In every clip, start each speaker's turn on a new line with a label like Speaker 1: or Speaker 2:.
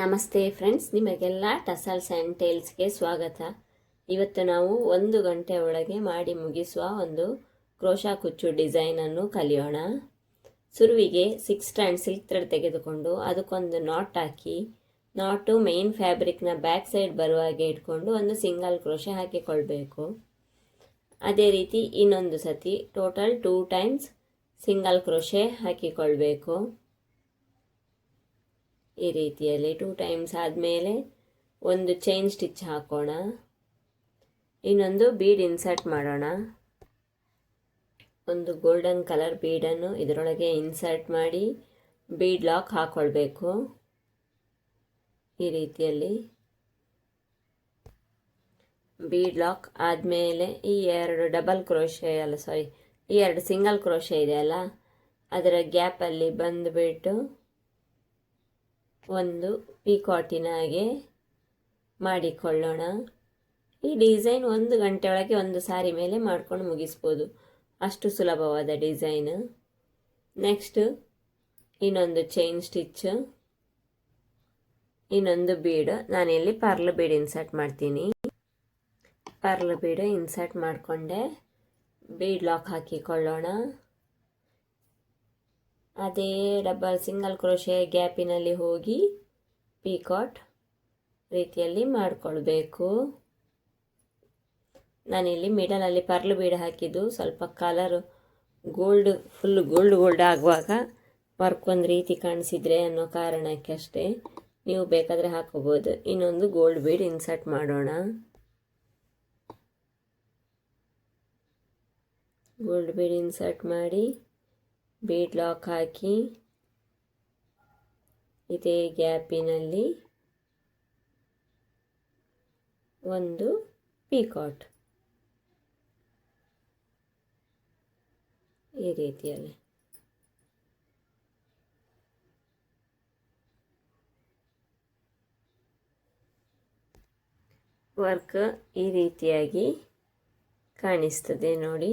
Speaker 1: ನಮಸ್ತೆ ಫ್ರೆಂಡ್ಸ್, ನಿಮಗೆಲ್ಲ tassels and ಟೇಲ್ಸ್ಗೆ ಸ್ವಾಗತ. ಇವತ್ತು ನಾವು ಒಂದು ಗಂಟೆ ಒಳಗೆ ಮಾಡಿ ಮುಗಿಸುವ ಒಂದು ಕ್ರೋಶಾ ಕುಚ್ಚು ಡಿಸೈನನ್ನು ಕಲಿಯೋಣ. ಸುರುವಿಗೆ ಸಿಕ್ಸ್ ಸ್ಟ್ಯಾಂಡ್ ಸಿಲ್ಕ್ ಥ್ರೆಡ್ ತೆಗೆದುಕೊಂಡು ಅದಕ್ಕೊಂದು ನಾಟ್ ಹಾಕಿ, ನಾಟು ಮೇನ್ ಫ್ಯಾಬ್ರಿಕ್ನ ಬ್ಯಾಕ್ ಸೈಡ್ ಬರುವ ಹಾಗೆ ಇಟ್ಕೊಂಡು ಒಂದು ಸಿಂಗಲ್ ಕ್ರೋಶೆ ಹಾಕಿಕೊಳ್ಬೇಕು. ಅದೇ ರೀತಿ ಇನ್ನೊಂದು ಸತಿ total two times single crochet ಹಾಕಿಕೊಳ್ಬೇಕು. ಈ ರೀತಿಯಲ್ಲಿ ಟೂ ಟೈಮ್ಸ್ ಆದಮೇಲೆ ಒಂದು ಚೈನ್ ಸ್ಟಿಚ್ ಹಾಕೋಣ. ಇನ್ನೊಂದು ಬೀಡ್ ಇನ್ಸರ್ಟ್ ಮಾಡೋಣ. ಒಂದು ಗೋಲ್ಡನ್ ಕಲರ್ ಬೀಡನ್ನು ಇದರೊಳಗೆ ಇನ್ಸರ್ಟ್ ಮಾಡಿ ಬೀಡ್ ಲಾಕ್ ಹಾಕ್ಕೊಳ್ಬೇಕು ಈ ರೀತಿಯಲ್ಲಿ ಬೀಡ್ ಲಾಕ್ ಆದಮೇಲೆ ಈ ಎರಡು ಡಬಲ್ ಕ್ರೋಶೆ ಅಲ್ಲ ಸಾರಿ ಈ ಎರಡು ಸಿಂಗಲ್ ಕ್ರೋಶೆ ಇದೆಯಲ್ಲ ಅದರ ಗ್ಯಾಪಲ್ಲಿ ಬಂದುಬಿಟ್ಟು ಒಂದು ಪೀಕಾಟಿನ ಹಾಗೆ ಮಾಡಿಕೊಳ್ಳೋಣ. ಈ ಡಿಸೈನ್ ಒಂದು ಗಂಟೆ ಒಳಗೆ ಒಂದು ಸಾರಿ ಮೇಲೆ ಮಾಡ್ಕೊಂಡು ಮುಗಿಸ್ಬೋದು. ಅಷ್ಟು ಸುಲಭವಾದ ಡಿಸೈನ್. ನೆಕ್ಸ್ಟ್ ಇನ್ನೊಂದು ಚೈನ್ ಸ್ಟಿಚ್, ಇನ್ನೊಂದು ಬೀಡ್. ನಾನಿಲ್ಲಿ ಪರ್ಲ್ ಬೀಡ್ ಇನ್ಸರ್ಟ್ ಮಾಡ್ತೀನಿ. ಪರ್ಲ್ ಬೀಡ್ ಇನ್ಸರ್ಟ್ ಮಾಡಿಕೊಂಡೆ. ಬೀಡ್ ಲಾಕ್ ಹಾಕಿಕೊಳ್ಳೋಣ. ಅದೇ ಡಬಲ್ ಸಿಂಗಲ್ ಕ್ರೋಶೆ ಗ್ಯಾಪಿನಲ್ಲಿ ಹೋಗಿ ಪೀಕಾಟ್ ರೀತಿಯಲ್ಲಿ ಮಾಡಿಕೊಳ್ಬೇಕು. ನಾನಿಲ್ಲಿ ಮಿಡಲಲ್ಲಿ ಪರ್ಲು ಬೀಡ ಹಾಕಿದ್ದು ಸ್ವಲ್ಪ colour gold, full gold gold ಆಗುವಾಗ ವರ್ಕ್ ಒಂದು ರೀತಿ ಕಾಣಿಸಿದ್ರೆ ಅನ್ನೋ ಕಾರಣಕ್ಕೆ ಅಷ್ಟೇ. ನೀವು ಬೇಕಾದರೆ ಹಾಕೋಬೋದು. ಇನ್ನೊಂದು ಗೋಲ್ಡ್ ಬೀಡ್ ಇನ್ಸರ್ಟ್ ಮಾಡೋಣ. ಗೋಲ್ಡ್ ಬೀಡ್ ಇನ್ಸರ್ಟ್ ಮಾಡಿ ಬೀಡ್ ಲಾಕ್ ಹಾಕಿ ಇದೇ ಗ್ಯಾಪಿನಲ್ಲಿ ಒಂದು ಪೀಕಾಟ್. ಈ ರೀತಿಯಲ್ಲಿ. ವರ್ಕ್ ಈ ರೀತಿಯಾಗಿ ಕಾಣಿಸ್ತದೆ ನೋಡಿ.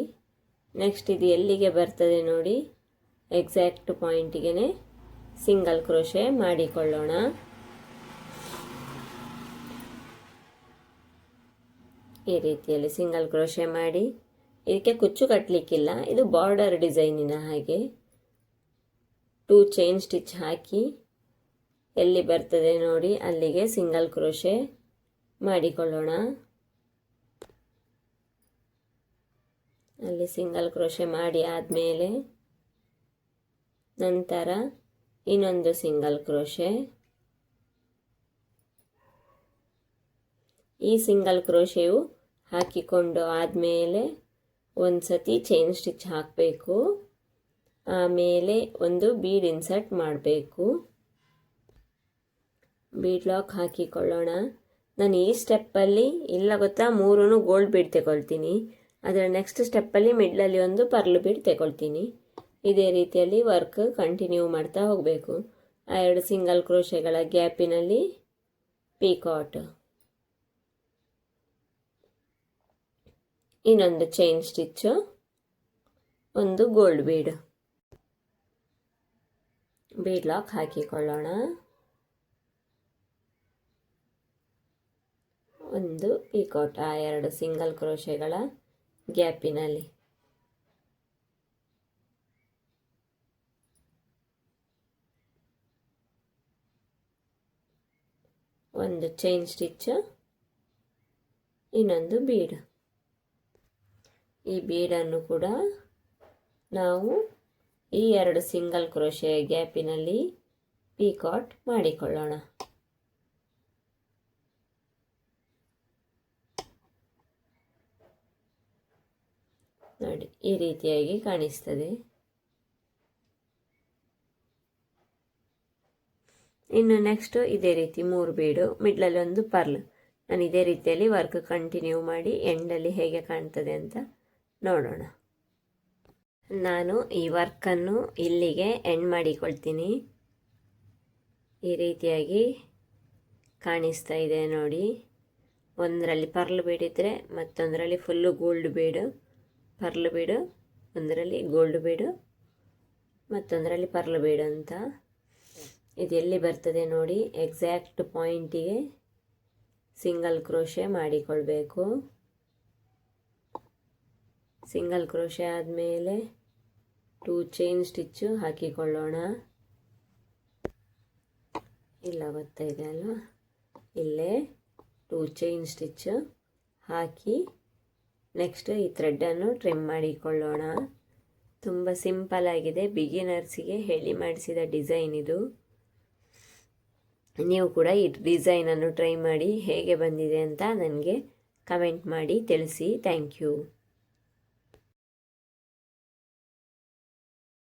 Speaker 1: ನೆಕ್ಸ್ಟ್ ಇದು ಎಲ್ಲಿಗೆ ಬರ್ತದೆ ನೋಡಿ. ಎಕ್ಸಾಕ್ಟ್ ಪಾಯಿಂಟಿಗೆ ಸಿಂಗಲ್ ಕ್ರೋಶೆ ಮಾಡಿಕೊಳ್ಳೋಣ. ಈ ರೀತಿಯಲ್ಲಿ ಸಿಂಗಲ್ ಕ್ರೋಶೆ ಮಾಡಿ. ಇದಕ್ಕೆ ಕುಚ್ಚು ಕಟ್ಟಲಿಕ್ಕಿಲ್ಲ ಇದು ಬಾರ್ಡರ್ ಡಿಸೈನಿನ ಹಾಗೆ. ಟೂ ಚೈನ್ ಸ್ಟಿಚ್ ಹಾಕಿ, ಎಲ್ಲಿ ಬರ್ತದೆ ನೋಡಿ, ಅಲ್ಲಿಗೆ ಸಿಂಗಲ್ ಕ್ರೋಶೆ ಮಾಡಿಕೊಳ್ಳೋಣ. ಅಲ್ಲಿ ಸಿಂಗಲ್ ಕ್ರೋಶೆ ಮಾಡಿ ಆದಮೇಲೆ ನಂತರ ಇನ್ನೊಂದು ಸಿಂಗಲ್ ಕ್ರೋಶೆ. ಈ ಸಿಂಗಲ್ ಕ್ರೋಶೆಯು ಹಾಕಿಕೊಂಡು ಆದಮೇಲೆ ಒಂದು ಸತಿ ಚೈನ್ ಸ್ಟಿಚ್ ಹಾಕಬೇಕು. ಆಮೇಲೆ ಒಂದು ಬೀಡ್ ಇನ್ಸರ್ಟ್ ಮಾಡಬೇಕು. ಬೀಡ್ ಲಾಕ್ ಹಾಕಿಕೊಳ್ಳೋಣ. ನಾನು ಈ ಸ್ಟೆಪ್ಪಲ್ಲಿ, ಇಲ್ಲ ಗೊತ್ತಾ ಮೂರೂ ಗೋಲ್ಡ್ ಬೀಡ್ ತಗೊಳ್ತೀನಿ. ಅದರ ನೆಕ್ಸ್ಟ್ ಸ್ಟೆಪ್ಪಲ್ಲಿ ಮಿಡ್ಲಲ್ಲಿ ಒಂದು ಪರ್ಲು ಬೀಡ್ ತಗೊಳ್ತೀನಿ. ಇದೇ ರೀತಿಯಲ್ಲಿ ವರ್ಕ್ ಕಂಟಿನ್ಯೂ ಮಾಡ್ತಾ ಹೋಗಬೇಕು. ಆ ಎರಡು ಸಿಂಗಲ್ ಕ್ರೋಶೆಗಳ ಗ್ಯಾಪಿನಲ್ಲಿ ಪೀಕಾಟ್ ಇನ್ನೊಂದು ಚೈನ್ ಸ್ಟಿಚ್ಚು ಒಂದು ಗೋಲ್ಡ್ ಬೀಡ್ ಬೀಡ್ ಲಾಕ್ ಹಾಕಿಕೊಳ್ಳೋಣ. ಒಂದು ಪೀಕಾಟ್ ಆ ಎರಡು ಸಿಂಗಲ್ ಕ್ರೋಶೆಗಳ ಗ್ಯಾಪಿನಲ್ಲಿ. ಒಂದು ಚೈನ್ ಸ್ಟಿಚ್ ಇನ್ನೊಂದು ಬೀಡ್ ಈ ಬೀಡನ್ನು ಕೂಡ ನಾವು ಈ ಎರಡು ಸಿಂಗಲ್ ಕ್ರೋಶೆ ಗ್ಯಾಪಿನಲ್ಲಿ ಪೀಕಾಟ್ ಮಾಡಿಕೊಳ್ಳೋಣ. ನೋಡಿ, ಈ ರೀತಿಯಾಗಿ ಕಾಣಿಸ್ತದೆ. ಇನ್ನು ನೆಕ್ಸ್ಟು ಇದೇ ರೀತಿ ಮೂರು ಬೀಡು ಮಿಡ್ಲಲ್ಲಿ ಒಂದು ಪರ್ಲ್ ನಾನು ಇದೇ ರೀತಿಯಲ್ಲಿ ವರ್ಕ್ ಕಂಟಿನ್ಯೂ ಮಾಡಿ ಎಂಡಲ್ಲಿ ಹೇಗೆ ಕಾಣ್ತದೆ ಅಂತ ನೋಡೋಣ. ನಾನು ಈ ವರ್ಕನ್ನು ಇಲ್ಲಿಗೆ ಎಂಡ್ ಮಾಡಿಕೊಳ್ತೀನಿ. ಈ ರೀತಿಯಾಗಿ ಕಾಣಿಸ್ತಾ ಇದೆ ನೋಡಿ. ಒಂದರಲ್ಲಿ ಪರ್ಲ್ ಬೀಡಿದ್ರೆ ಮತ್ತೊಂದರಲ್ಲಿ full gold bead pearl bead ಒಂದರಲ್ಲಿ ಗೋಲ್ಡ್ ಬೀಡು ಮತ್ತೊಂದರಲ್ಲಿ ಪರ್ಲ್ ಬೀಡು ಅಂತ ಇದು ಎಲ್ಲಿ ಬರ್ತದೆ ನೋಡಿ ಎಕ್ಸಾಕ್ಟ್ ಪಾಯಿಂಟಿಗೆ ಸಿಂಗಲ್ ಕ್ರೋಶೆ ಮಾಡಿಕೊಳ್ಬೇಕು. ಸಿಂಗಲ್ ಕ್ರೋಶೆ ಆದಮೇಲೆ ಟೂ ಚೈನ್ ಸ್ಟಿಚ್ಚು ಹಾಕಿಕೊಳ್ಳೋಣ. ಇಲ್ಲ ಗೊತ್ತಾಯಿದೆ ಅಲ್ವಾ ಇಲ್ಲೇ ಟೂ ಚೈನ್ ಸ್ಟಿಚ್ಚು ಹಾಕಿ ನೆಕ್ಸ್ಟ್ ಈ ಥ್ರೆಡ್ಡನ್ನು ಟ್ರಿಮ್ ಮಾಡಿಕೊಳ್ಳೋಣ. ತುಂಬ ಸಿಂಪಲ್ ಆಗಿದೆ. ಬಿಗಿನರ್ಸಿಗೆ ಹೇಳಿ ಮಾಡಿಸಿದ ಡಿಸೈನ್ ಇದು. ನೀವು ಕೂಡ ಈ ಡಿಸೈನನ್ನು ಟ್ರೈ ಮಾಡಿ ಹೇಗೆ ಬಂದಿದೆ ಅಂತ ನನಗೆ ಕಮೆಂಟ್ ಮಾಡಿ ತಿಳಿಸಿ. Thank you